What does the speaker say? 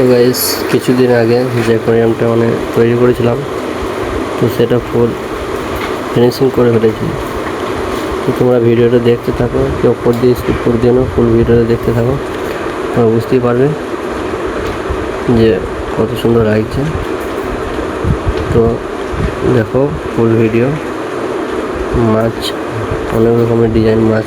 তো গাইস কিছুদিন আগে যে অ্যাকোয়ারিয়ামটা মানে তৈরি করেছিলাম, তো সেটা ফুল ফিনিশিং করে ফেলেছি। তো তোমরা ভিডিওটা দেখতে থাকো কি ওপর দিয়ে স্কিপ করে দিও না ফুল ভিডিওটা দেখতে থাকো। তোমরা বুঝতেই পারবে যে কত সুন্দর লাগছে। তো দেখো ফুল ভিডিও মাছ, অনেক রকমের ডিজাইন মাছ